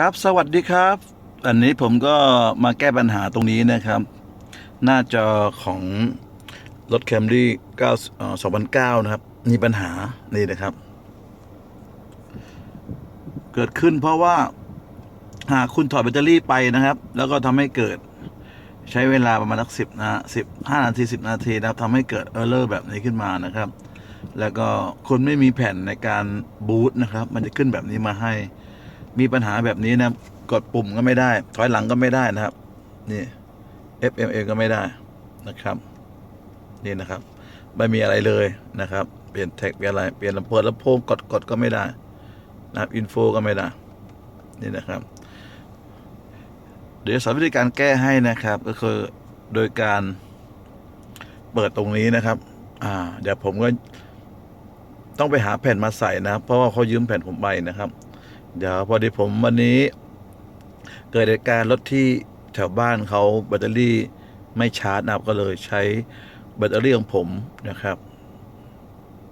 ครับ สวัสดีครับ อันนี้ผมก็มาแก้ปัญหาตรงนี้นะครับ หน้าจอของรถแคมรี่9 2009 นะครับ มีปัญหา นี่นะครับ เกิดขึ้นเพราะว่า หากคุณถอดแบตเตอรี่ไปนะครับ แล้วก็ทำให้เกิดใช้เวลาประมาณสักสิบนะสิบห้านาทีสิบนาทีนะครับทำให้เกิดเออร์เลอร์แบบนี้ขึ้นมานะครับ แล้วก็คุณไม่มีแผ่นในการบูตนะครับ มันจะขึ้นแบบนี้มาให้ มีปัญหาแบบนี้นะกดปุ่มก็ไม่ได้ ถอยหลังก็ไม่ได้นะครับ นี่ FMA ก็ไม่ได้นะครับ นี่นะครับ ไม่มีอะไรเลยนะครับ เปลี่ยนแท็กเปลี่ยนอะไร เปลี่ยนลำโพงลำโพงกดกดก็ไม่ได้นะครับอินโฟก็ไม่ได้ นี่นะครับ เดี๋ยวสอนวิธีการแก้ให้นะครับ ก็คือโดยการเปิดตรงนี้นะครับ อ่า เดี๋ยวผมก็ต้องไปหาแผ่นมาใส่นะครับเพราะว่าเขายืมแผ่นผมไปนะครับ เดี๋ยวพอดีผมวันนี้ เกิดเหตุการณ์รถที่แถวบ้านเขาแบตเตอรี่ไม่ชาร์จนะครับก็เลยใช้แบตเตอรี่ของผมนะครับ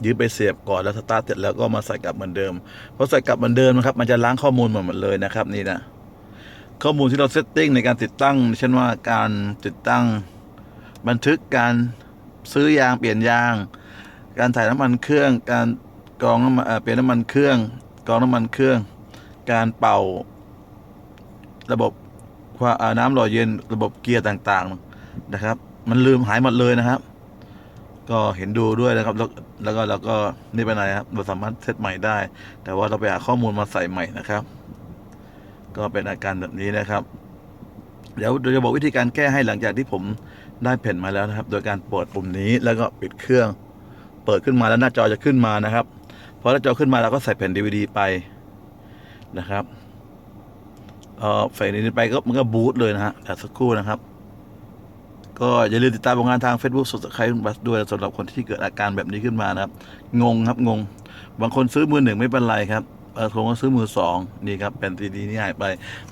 ยืมไปเสียบก่อนแล้วสตาร์ทเสร็จแล้วก็มาใส่กลับเหมือนเดิมพอใส่กลับเหมือนเดิมนะครับ มันจะล้างข้อมูลหมดหมดเลยนะครับ นี่นะข้อมูลที่เราเซตติ้งในการติดตั้งเช่นว่าการติดตั้งบันทึกการซื้อยางเปลี่ยนยาง การถ่ายน้ำมันเครื่อง การกรองน้ำมันเปลี่ยนน้ำมันเครื่องกรองน้ำมันเครื่อง การเป่า ระบบความน้ำหล่อเย็นระบบเกียร์ต่างๆนะครับ มันลืมหายหมดเลยนะครับ ก็เห็นดูด้วยนะครับ แล้วแล้วก็เราก็นี่เป็นไรครับเราสามารถเซตใหม่ได้ แต่ว่าเราไปหาข้อมูลมาใส่ใหม่นะครับ ก็เป็นอาการแบบนี้นะครับ เดี๋ยวเดี๋ยจะบอกวิธีการแก้ให้หลังจากที่ผมได้แผ่นมาแล้วนะครับ โดยการเปิดปุ่มนี้แล้วก็ปิดเครื่อง เปิดขึ้นมาแล้วหน้าจอจะขึ้นมานะครับพอหน้าจอขึ้นมาเราก็ใส่แผ่น DVD ไป นะครับเออใส่นี้ไปก็มันก็บูตเลยนะฮะแต่สักครู่นะครับ ก็อย่าลืมติดตามผลงานทาง Facebook สดใครบัสด้วยสำหรับคนที่เกิดอาการแบบนี้ขึ้นมานะครับ งงครับงง บางคนซื้อมือหนึ่งไม่เป็นไรครับบางคนก็ซื้อมือสองนี่ครับแผ่นซีดีนี่หายไป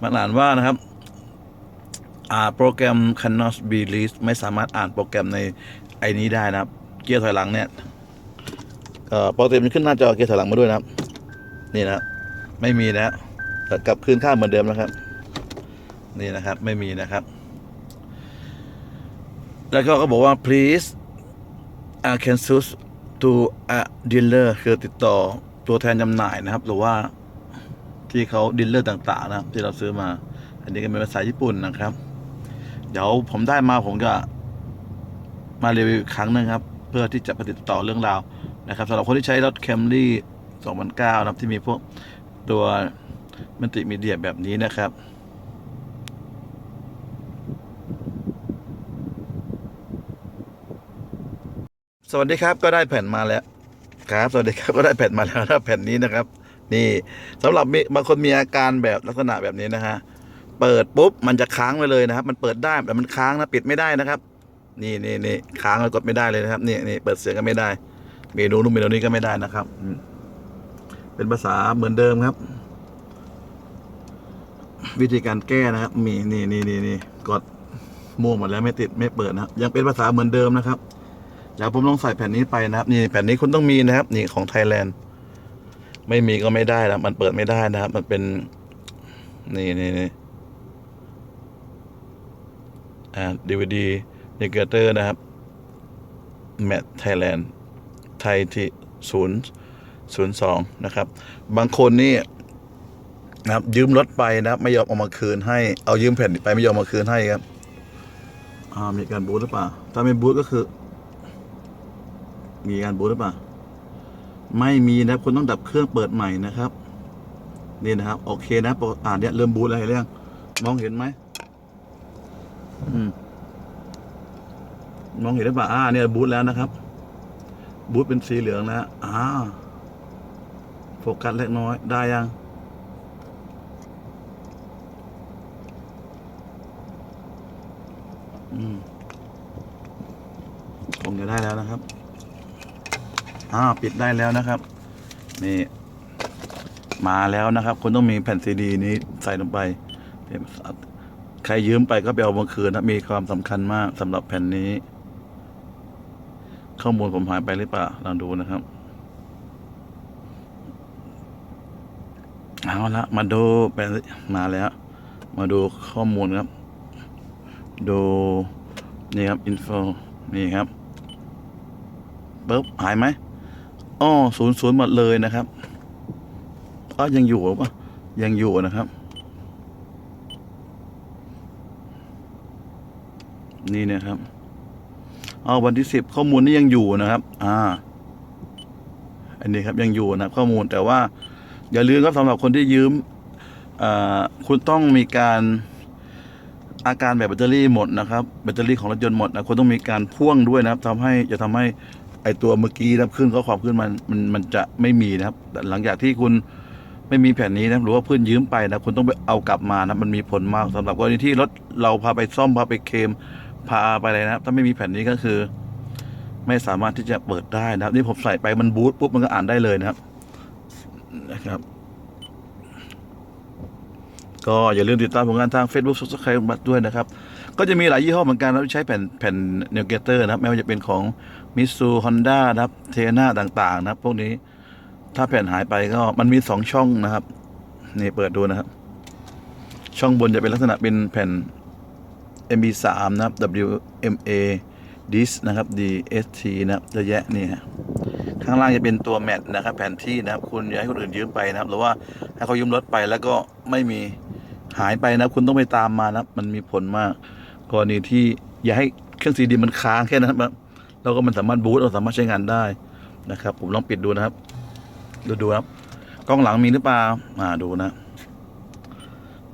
มันอ่านว่านะครับอ่าโปรแกรม cannot be released ไม่สามารถอ่านโปรแกรมในไอ้นี้ได้นะครับ เกียร์ถอยหลังเนี่ยเอ่อปกติมันขึ้นหน้าจอเกียร์ถอยหลังมาด้วยนะครับ นี่นะครับ ไม่มีนะฮะแต่กลับคืนข้าเหมือนเดิมนะครับ นี่นะครับไม่มีนะครับ แล้วก็ก็บอกว่า please uh, can choose to a dealer คือติดต่อตัวแทนจำหน่ายนะครับ หรือว่าที่เขาดีลเลอร์ต่างๆ นะครับ ที่เราซื้อมา อันนี้ก็เป็นภาษาญี่ปุ่นนะครับ เดี๋ยวผมได้มาผมก็มารีวิวอีกครั้งนึงครับ เพื่อที่จะไปติดต่อเรื่องราวนะครับสำหรับคนที่ใช้รถ Camry 2009 นะครับ ที่มีพวก ตัวมัลติมีเดียแบบนี้นะครับ สวัสดีครับก็ได้แผ่นมาแล้วครับ สวัสดีครับก็ได้แผ่นมาแล้วนะแผ่นนี้นะครับ นี่สำหรับมีบางคนมีอาการแบบลักษณะแบบนี้นะฮะเปิดปุ๊บมันจะค้างไว้เลยนะครับ มันเปิดได้แต่มันค้างนะปิดไม่ได้นะครับ นี่นี่นี่ค้างแล้วกดไม่ได้เลยนะครับนี่นี่เปิดเสียงก็ไม่ได้ เมนูนู้นเมนูนี้ก็ไม่ได้นะครับอื เป็นภาษาเหมือนเดิมครับ วิธีการแก้นะครับ มีนี่นี่นี่นี่กดม่วงหมดแล้วไม่ติดไม่เปิดนะยังเป็นภาษาเหมือนเดิมนะครับเดี๋ยวผมลองใส่แผ่นนี้ไปนะครับ นี่แผ่นนี้คุณต้องมีนะครับ นี่ของไทยแลนด์ไม่มีก็ไม่ได้นะมันเปิดไม่ได้นะครับ มันเป็น นี่นี่นี่อ่าดีวดีนิเกเตอร์นะครับแมทไทยแลนด์ไทยที่ศูนย์ ศูนะครับ บางคนนี่นะครับ ยืมรถไปนะไม่ยอมเอามาคืนให้เอายืมแผ่นไปไม่ยอมมาคืนให้ครับอ่ามีการบูทหรือเปล่า ถ้าไม่บูทก็คือ มีการบูตหรือเปล่า ไม่มีนะคุณต้องดับเครื่องเปิดใหม่นะครับ นี่นะครับ โอเคนะปกอ่านเนี่ยเริ่มบูตอะไรเรื่องมองเห็นไหมอืมมองเห็นหรือเปล่าอ่าเนี่ยบูตแล้วนะครับ บูตเป็นสีเหลืองนะอ่า โฟกัสเล็กน้อยได้ยัง อืมคงจะได้แล้วนะครับ อ่า ปิดได้แล้วนะครับ นี่ มาแล้วนะครับ คุณต้องมีแผ่นซีดีนี้ใส่ลงไป ใครยืมไปก็ไปเอามาคืนนะ มีความสำคัญมากสำหรับแผ่นนี้ ข้อมูลผมหายไปหรือเปล่าลองดูนะครับ เอาละมาดูเป็นมาแล้ว มาดูข้อมูลครับ ดู นี่ครับอินโฟนี่ครับปึ๊บหายไหมอ๋อศูนย์ศูนย์หมดเลยนะครับก็ยังอยู่ปะยังอยู่นะครับ นี่นะครับเอาวันที่สิบข้อมูลนี่ยังอยู่นะครับ อ่า อันนี้ครับยังอยู่นะข้อมูลแต่ว่า อย่าลืมครับสำหรับคนที่ยืมคุณต้องมีการอาการแบบแบตเตอรี่หมดนะครับแบตเตอรี่ของรถยนต์หมดนะคุณต้องมีการพ่วงด้วยนะครับทำให้จะทำให้ไอตัวเมื่อกี้นะครับขึ้นข้อความขึ้นมันมันมันจะไม่มีนะครับแต่หลังจากที่คุณไม่มีแผ่นนี้นะหรือว่าเพื่อนยืมไปนะคุณต้องไปเอากลับมานะมันมีผลมากสำหรับกรณีที่รถเราพาไปซ่อมพาไปเคมพาไปอะไรนะครับ ถ้าไม่มีแผ่นนี้ก็คือ ไม่สามารถที่จะเปิดได้นะครับ นี่ผมใส่ไปมันบูตปุ๊บมันก็อ่านได้เลยนะครับ นะครับ ก็อย่าลืมติดตามผลงานทาง Facebook Subscribe บัตด้วยนะครับ ก็จะมีหลายยี่ห้อเหมือนกันนะที่ใช้แผ่นแผ่นเนวเกเตอร์นะครับไม่ว่าจะเป็นของมิสูฮอนด้านะครับเทนาต่าง ๆ นะครับ พวกนี้ถ้าแผ่นหายไปก็มันมีสองช่องนะครับ นี่เปิดดูนะครับ ช่องบนจะเป็นลักษณะเป็นแผ่น MB3 นะครับ WMA dis นะครับ DST นะครับจะแยะนี่ฮะ ข้างล่างจะเป็นตัวแมทนะครับแผนที่นะครับ คุณอย่าให้คนอื่นยืมไปนะครับ หรือว่าให้เขายืมรถไปแล้วก็ไม่มีหายไปนะคุณต้องไปตามมานะมันมีผลมากกรณีที่อย่าให้เครื่องซีดีมันค้างแค่นั้นครับแล้วก็มันสามารถบูตเราสามารถใช้งานได้นะครับ ผมลองปิดดูนะครับ ดูดูครับกล้องหลังมีหรือเปล่ามาดูนะ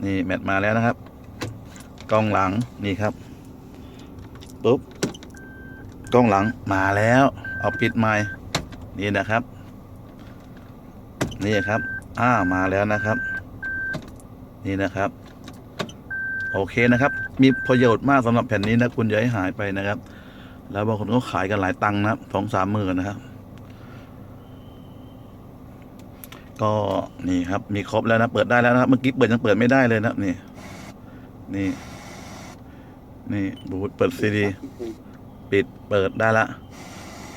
นี่แมทมาแล้วนะครับกล้องหลังนี่ครับปุ๊บกล้องหลังมาแล้ว เอาปิดไม้ นี่นะครับ นี่ครับอ่ามาแล้วนะครับ นี่นะครับ โอเคนะครับ มีประโยชน์มากสำหรับแผ่นนี้นะคุณอย่าให้หายไปนะครับ แล้วบางคนก็ขายกันหลายตังค์นะสองสามหมื่นนะครับ ก็นี่ครับ มีครบแล้วนะเปิดได้แล้วนะครับเมื่อกี้เปิดยังเปิดไม่ได้เลยนะนี่ นี่นี่บูทเปิดซีดี ปิดเปิดได้ละ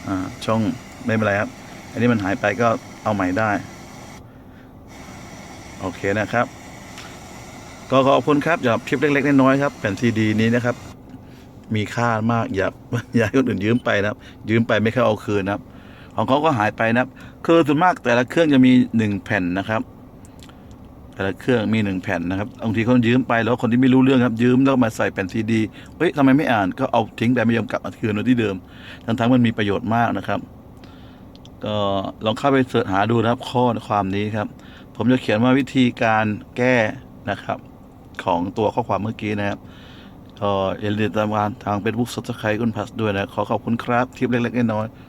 อ่า ช่อง ไม่เป็นไรครับ อันนี้มันหายไปก็เอาใหม่ได้ โอเคนะครับ ก็ขอบคุณครับสำหรับคลิปเล็ก ๆ น้อยๆครับแผ่นซีดีนี้นะครับ มีค่ามากอย่าอย่าให้คนอื่นยืมไปนะครับ ยืมไปไม่เข้าเอาคืนนะครับ ของเขาก็หายไปนะครับคือส่วนมากแต่ละเครื่องจะมีหนึ่งแผ่นนะครับแต่ละเครื่องมีหนึ่งแผ่นนะครับบางทีเขายืมไปแล้วคนที่ไม่รู้เรื่องครับ ยืมแล้วมาใส่แผ่นซีดีเฮ้ยทำไมไม่อ่านก็เอาทิ้งไปไม่ยอมกลับมาคืนไว้ที่เดิมทั้งๆมันมีประโยชน์มากนะครับ ก็ลองเข้าไปเสิร์ชหาดูนะครับข้อความนี้ครับ ผมจะเขียนว่าวิธีการแก้นะครับ ของตัวข้อความเมื่อกี้นะครับก็อย่าลืมติดตามทางเป็นบุ๊กสตอร์ไครคุณพัสด้วยนะขอขอบคุณครับทิปเล็กๆน้อยๆ